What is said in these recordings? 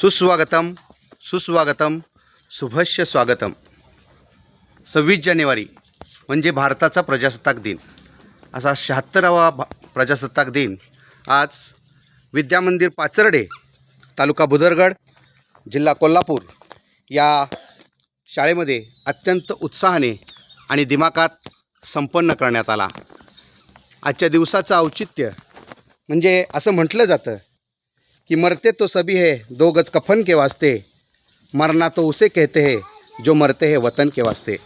सुस्वागतम सुस्वागतम शुभस्य स्वागतम. सव्वीस जानेवारी म्हणजे भारताचा प्रजासत्ताक दिन. असा शहात्तरावा भा प्रजासत्ताक दिन. आज विद्यामंदिर पाचर्डे तालुका बुदरगड जिल्हा कोल्हापूर या शाळेमध्ये अत्यंत उत्साहाने आणि दिमाकात संपन्न करण्यात आला. आजच्या दिवसाचं औचित्य म्हणजे असं म्हटलं जातं कि मरते तो सभी है दो गज कफन के वास्ते। मरना तो उसे कहते हैं जो मरते हैं वतन के वास्ते।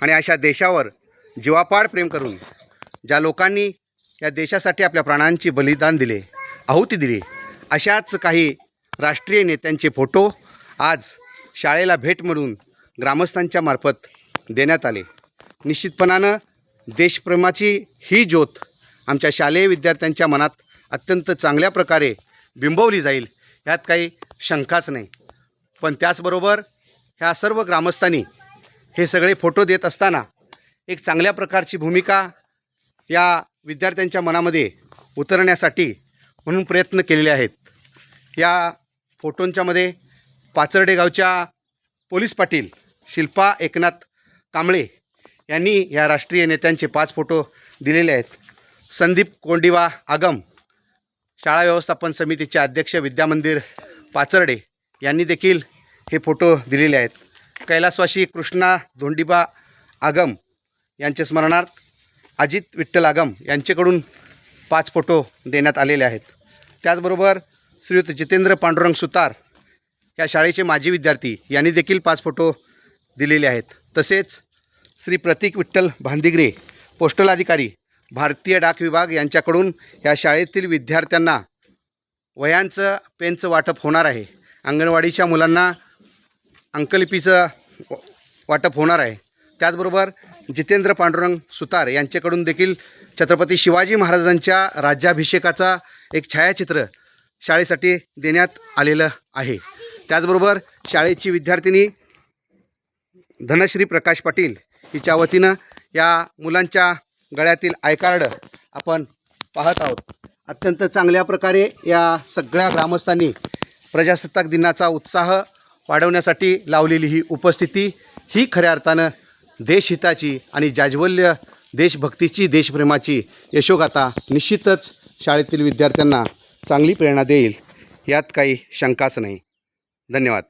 आणि अशा देशावर जीवापाड प्रेम करून ज्या लोकांनी या देशासाठी आपल्या प्राणांची बलिदान दिले आहुती दिली अशाच काही राष्ट्रीय नेत्यांचे फोटो आज शाळेला भेट म्हणून ग्रामस्थांच्या मार्फत देण्यात आले. निश्चितपणानं देशप्रेमाची ही ज्योत आमच्या शालेय विद्यार्थ्यांच्या मनात अत्यंत चांगल्या प्रकारे बिंबवली जाईल ह्यात काही शंकाच नाही. पण त्याचबरोबर ह्या सर्व ग्रामस्थांनी हे सगळे फोटो देत असताना एक चांगल्या प्रकारची भूमिका या विद्यार्थ्यांच्या मनामध्ये उतरण्यासाठी म्हणून प्रयत्न केलेले आहेत. या फोटोंच्यामध्ये पाचर्डे गावच्या पोलीस पाटील शिल्पा एकनाथ कांबळे यांनी या राष्ट्रीय नेत्यांचे पाच फोटो दिलेले आहेत. संदीप कोंडिवा आगम शाळा व्यवस्थापन समितीचे अध्यक्ष विद्यामंदिर पाचर्डे यांनी देखील हे फोटो दिलेले आहेत. कैलासवासी कृष्णा धोंडिबा आगम यांचे स्मरणार्थ अजित विठ्ठल आगम यांच्याकडून पाच फोटो देण्यात आलेले आहेत. त्याचबरोबर श्रीयुत जितेंद्र पांडुरंग सुतार या शाळेचे माजी विद्यार्थी यांनी देखील पाच फोटो दिलेले आहेत. तसेच श्री प्रतीक विठ्ठल भांदिगरे पोस्टल अधिकारी भारतीय डाक विभाग यांच्याकडून या शाळेतील विद्यार्थ्यांना वयांचं पेनचं वाटप होणार आहे. अंगणवाडीच्या मुलांना अंकलिपीचं व- वाटप होणार आहे. त्याचबरोबर जितेंद्र पांडुरंग सुतार यांच्याकडून देखील छत्रपती शिवाजी महाराजांच्या राज्याभिषेकाचा एक छायाचित्र शाळेसाठी देण्यात आलेलं आहे. त्याचबरोबर शाळेची विद्यार्थिनी धनश्री प्रकाश पाटील हिच्या वतीनं या मुलांच्या गळ्यातील आयकार्ड आपण पाहत आहोत. अत्यंत चांगल्या प्रकारे या सगळ्या ग्रामस्थांनी प्रजासत्ताक दिनाचा उत्साह वाढवण्यासाठी लावलेली ही उपस्थिती ही खऱ्या अर्थानं देशहिताची आणि जाज्वल्य देशभक्तीची देशप्रेमाची यशोगाथा निश्चितच शाळेतील विद्यार्थ्यांना चांगली प्रेरणा देईल यात काही शंकाच नाही. धन्यवाद.